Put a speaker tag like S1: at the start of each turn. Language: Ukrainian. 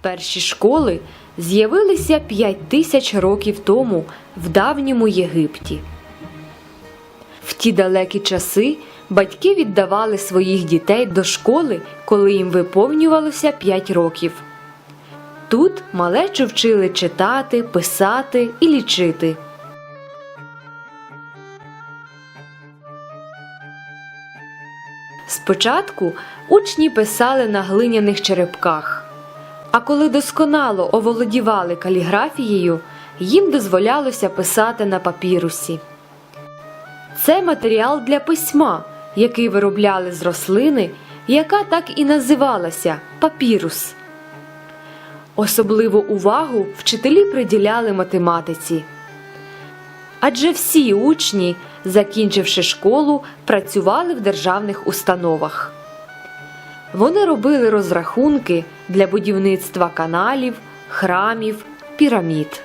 S1: Перші школи з'явилися 5 тисяч років тому в давньому Єгипті. В ті далекі часи батьки віддавали своїх дітей до школи, коли їм виповнювалося 5 років. Тут малечу вчили читати, писати і лічити. Спочатку учні писали на глиняних черепках, а коли досконало оволодівали каліграфією, їм дозволялося писати на папірусі. Це матеріал для письма, який виробляли з рослини, яка так і називалася папірус. Особливу увагу вчителі приділяли математиці. Адже всі учні, закінчивши школу, працювали в державних установах. Вони робили розрахунки для будівництва каналів, храмів, пірамід.